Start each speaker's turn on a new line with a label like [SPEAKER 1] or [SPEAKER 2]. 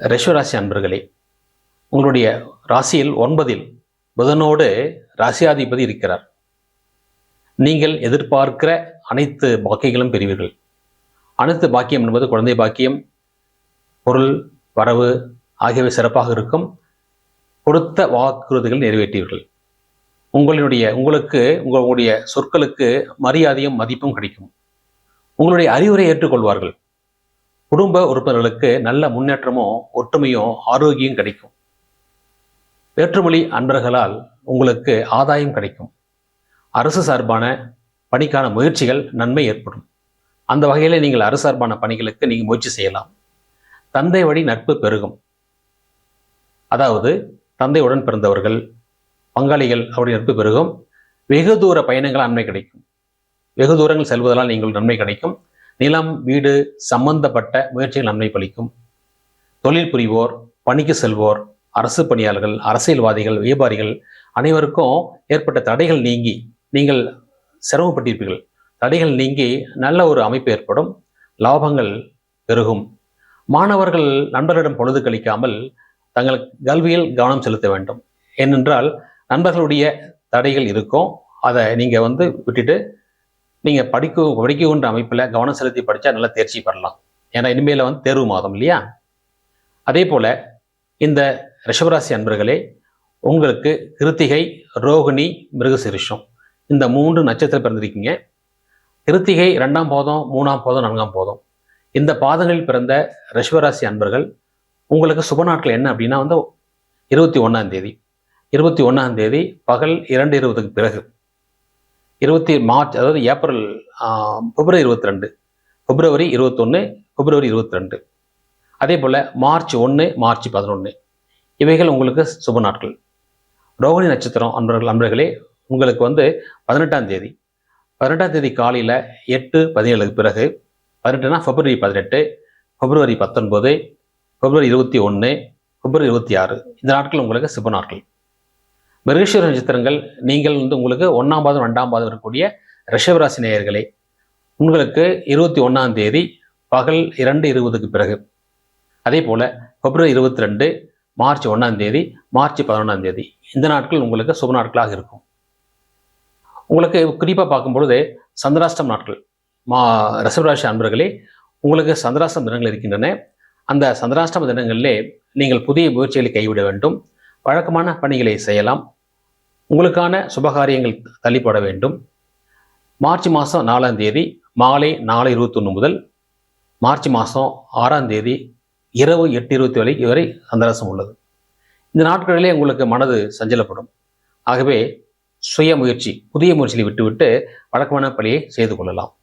[SPEAKER 1] ரிஷவராசி அன்பர்களே உங்களுடைய ராசியில் ஒன்பதில் புதனோடு ராசியாதிபதி இருக்கிறார். நீங்கள் எதிர்பார்க்கிற அனைத்து பாக்கியங்களும் பெறுவீர்கள். அனைத்து பாக்கியம் என்பது குழந்தை பாக்கியம் பொருள் வரவு ஆகியவை சிறப்பாக இருக்கும். கொடுத்த வாக்குறுதிகள் நிறைவேற்றுவீர்கள். உங்களுடைய உங்களுக்கு உங்களுடைய சொற்களுக்கு மரியாதையும் மதிப்பும் கிடைக்கும். உங்களுடைய அறிவுரை ஏற்றுக்கொள்வார்கள். குடும்ப உறுப்பினர்களுக்கு நல்ல முன்னேற்றமோ ஒற்றுமையும் ஆரோக்கியம் கிடைக்கும். வேற்றுமொழி அன்பர்களால் உங்களுக்கு ஆதாயம் கிடைக்கும். அரசு சார்பான பணிக்கான முயற்சிகள் நன்மை ஏற்படும். அந்த வகையில் நீங்கள் அரசு சார்பான பணிகளுக்கு நீங்கள் முயற்சி செய்யலாம். தந்தை வழி நட்பு பெருகும். அதாவது தந்தையுடன் பிறந்தவர்கள் பங்காளிகள் அவருடைய நட்பு பெருகும். வெகு தூர பயணங்கள் நன்மை கிடைக்கும். வெகு தூரங்கள் செல்வதால் நீங்கள் நன்மை கிடைக்கும். நிலம் வீடு சம்பந்தப்பட்ட முயற்சிகள் நன்மை பலிக்கும். தொழில் புரிவோர் பணிக்கு செல்வோர் அரசு பணியாளர்கள் அரசியல்வாதிகள் வியாபாரிகள் அனைவருக்கும் ஏற்பட்ட தடைகள் நீங்கி நீங்கள் சிரமப்பட்டிருப்பீர்கள். தடைகள் நீங்கி நல்ல ஒரு அமைப்பு ஏற்படும். லாபங்கள் பெருகும். மாணவர்கள் நண்பர்களிடம் பொழுது கழிக்காமல் தங்கள் கல்வியில் கவனம் செலுத்த வேண்டும். ஏனென்றால் நண்பர்களுடைய தடைகள் இருக்கும். அதை நீங்கள் வந்து விட்டுட்டு நீங்கள் படிக்க படிக்குன்ற அமைப்பில் கவனம் செலுத்தி படித்தா நல்லா தேர்ச்சி பெறலாம். ஏன்னா இனிமேல் வந்து தேர்வு மாதம் இல்லையா? அதே போல் இந்த ரிஷபராசி அன்பர்களே உங்களுக்கு கிருத்திகை ரோகிணி மிருகசிரிஷம் இந்த மூன்று நட்சத்திரம் பிறந்திருக்கீங்க. கிருத்திகை ரெண்டாம் பாதம் மூணாம் பாதம் நான்காம் பாதம். இந்த பாதங்களில் பிறந்த ரிஷபராசி அன்பர்கள் உங்களுக்கு சுப நாட்கள் என்ன அப்படின்னா வந்து இருபத்தி ஒன்றாம் தேதி. இருபத்தி ஒன்றாம் தேதி பகல் இரண்டு இருபதுக்கு பிறகு. இருபத்தி மார்ச் அதாவது ஏப்ரல் பிப்ரவரி இருபத்தி ரெண்டு பிப்ரவரி இருபத்தொன்று பிப்ரவரி இருபத்தி ரெண்டு அதே போல் மார்ச் ஒன்று மார்ச் பதினொன்று இவைகள் உங்களுக்கு சுப நாட்கள். ரோகிணி நட்சத்திரம் அன்பர்கள் அன்பர்களே உங்களுக்கு வந்து பதினெட்டாம் தேதி. பதினெட்டாம் தேதி காலையில் எட்டு பதினேழுக்கு பிறகு பதினெட்டுனா பிப்ரவரி பதினெட்டு பிப்ரவரி பத்தொன்பது பிப்ரவரி இருபத்தி ஒன்று பிப்ரவரி இருபத்தி ஆறு. இந்த நாட்கள் உங்களுக்கு சுப நாட்கள். மிருகேஸ்வர நட்சத்திரங்கள் நீங்கள் வந்து உங்களுக்கு ஒன்றாம் பாதம் ரெண்டாம் பாதம் இருக்கக்கூடிய ரிஷபராசி நேயர்களே உங்களுக்கு இருபத்தி ஒன்றாம் தேதி பகல் இரண்டு இருபதுக்கு பிறகு. அதே போல் பிப்ரவரி இருபத்தி ரெண்டு மார்ச் ஒன்றாம் தேதி மார்ச் பதினொன்றாம் தேதி. இந்த நாட்கள் உங்களுக்கு சுப நாட்களாக இருக்கும். உங்களுக்கு குறிப்பாக பார்க்கும்பொழுது சந்திராஷ்டம் நாட்கள். மா ரிஷபராசி அன்பர்களே உங்களுக்கு சந்திராஷ்டம் தினங்கள் இருக்கின்றன. அந்த சந்திராஷ்டம தினங்களிலே நீங்கள் புதிய முயற்சிகளை கைவிட வேண்டும். வழக்கமான பணிகளை செய்யலாம். உங்களுக்கான சுபகாரியங்கள் தள்ளிப்பட வேண்டும். மார்ச் மாதம் நாலாம் தேதி மாலை நாலு இருபத்தொன்று முதல் மார்ச் மாதம் ஆறாம் தேதி இரவு எட்டு இருபத்தி வரை வரை சந்தரசம் உள்ளது. இந்த நாட்களிலே உங்களுக்கு மனது சஞ்சலப்படும். ஆகவே சுய முயற்சி புதிய முயற்சியை விட்டுவிட்டு வழக்கமான பணியை செய்து கொள்ளலாம்.